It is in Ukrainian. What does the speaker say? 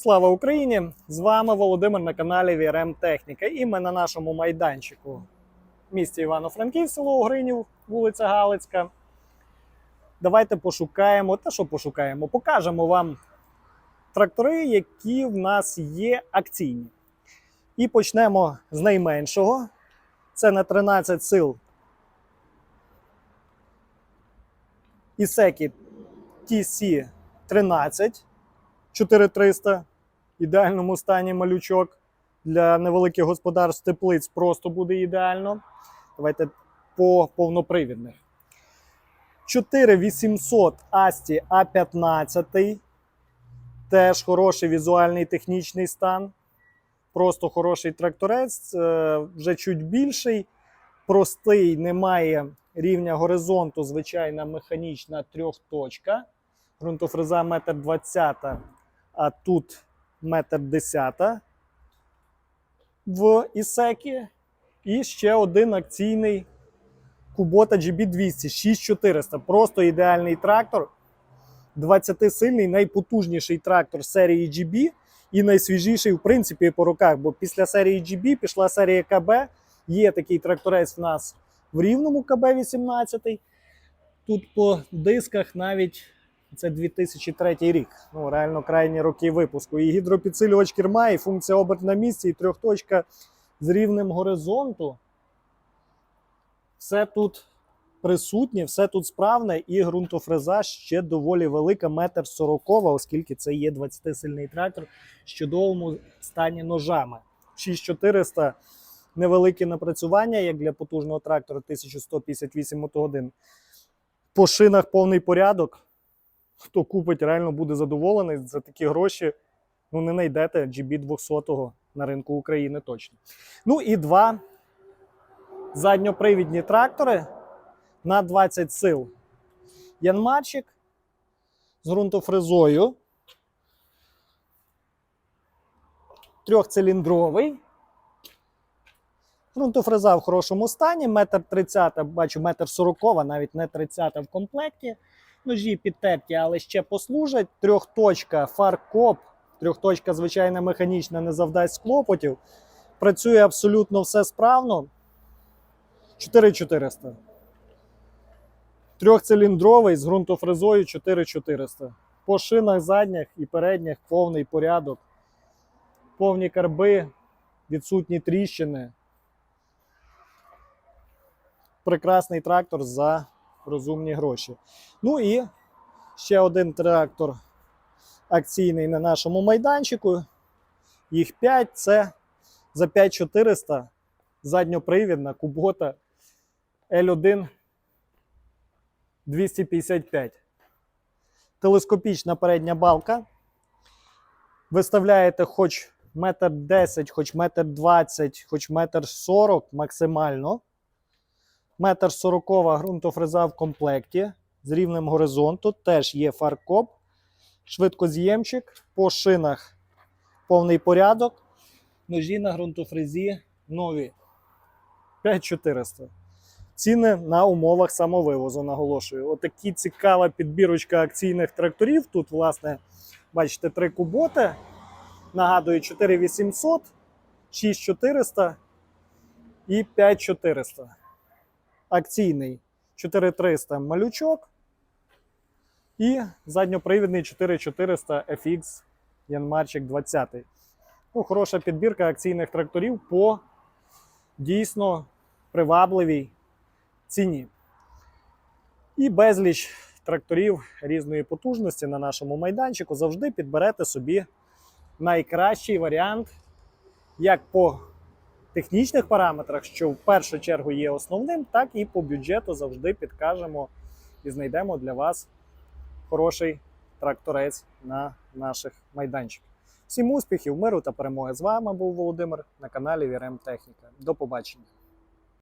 Слава Україні! З вами Володимир на каналі VRM Техніка. І ми на нашому майданчику в місті Івано-Франківськ, село Огринів, вулиця Галицька. Давайте пошукаємо, та що пошукаємо, покажемо вам трактори, які в нас є акційні. І почнемо з найменшого. Це на 13 сил. Ісекі TC 13 4300 в ідеальному стані малючок. Для невеликих господарств теплиць просто буде ідеально. Давайте по повнопривідних. 4800 Асті А15. Теж хороший візуальний технічний стан. Просто хороший тракторець, е, вже чуть більший. Простий, немає рівня горизонту, звичайна механічна трьохточка. Грунтофреза 1,20 м, а тут 1,10 м в Ісекі. І ще один акційний Kubota GB200 6400. Просто ідеальний трактор. 20-сильний, найпотужніший трактор серії GB і найсвіжіший, в принципі, по руках. Бо після серії GB пішла серія КБ. Є такий тракторець в нас в рівному КБ-18. Тут по дисках навіть це 2003 рік. Ну, реально крайні роки випуску. І гідропідсилювач керма, і функція оберт на місці, і трьохточка з рівнем горизонту. Все тут присутнє, все тут справне, і ґрунтофреза ще доволі велика, метр сорокова, оскільки це є 20-сильний трактор з чудовому стані ножами. 6400 невелике напрацювання, як для потужного трактора 1158 мотогодин. По шинах повний порядок. Хто купить, реально буде задоволений за такі гроші. Ну, не знайдете GB 200 на ринку України точно. Ну і два задньопривідні трактори на 20 сил. Янмарчик з ґрунтофрезою. Трьохциліндровий. Ґрунтофреза в хорошому стані, метр 30, бачу, метр 40, навіть не 30 в комплекті. Ножі підтерті, але ще послужать. Трьохточка, фаркоп, трьохточка, звичайна механічна, не завдасть клопотів. Працює абсолютно все справно. 4400. Трьохциліндровий з ґрунтофрезою 4400. По шинах задніх і передніх повний порядок. Повні карби, відсутні тріщини. Прекрасний трактор за розумні гроші. Ну і ще один трактор акційний на нашому майданчику. Їх 5 це за 5400 задньопривідна Кубота L1 255. Телескопічна передня балка. Виставляєте хоч метр 10, хоч метр 20, хоч метр 40 максимально. Метр 40 ґрунтофреза в комплекті з рівнем горизонту. Теж є фаркоп, швидкоз'ємчик. По шинах повний порядок. Ножі на ґрунтофрезі нові. 5400. Ціни на умовах самовивозу, наголошую. Отакі цікава підбірочка акційних тракторів. Тут, власне, бачите, три куботи. Нагадую, 4800, 6400 і 5400 акційний 4300 малючок і задньопривідний 4400 FX Янмарчик 20. Ну, хороша підбірка акційних тракторів по дійсно привабливій ціні. І безліч тракторів різної потужності на нашому майданчику завжди підберете собі найкращий варіант як по технічних параметрах, що в першу чергу є основним, так і по бюджету завжди підкажемо і знайдемо для вас хороший тракторець на наших майданчиках. Всім успіхів, миру та перемоги! З вами був Володимир на каналі Вірем Техніка. До побачення!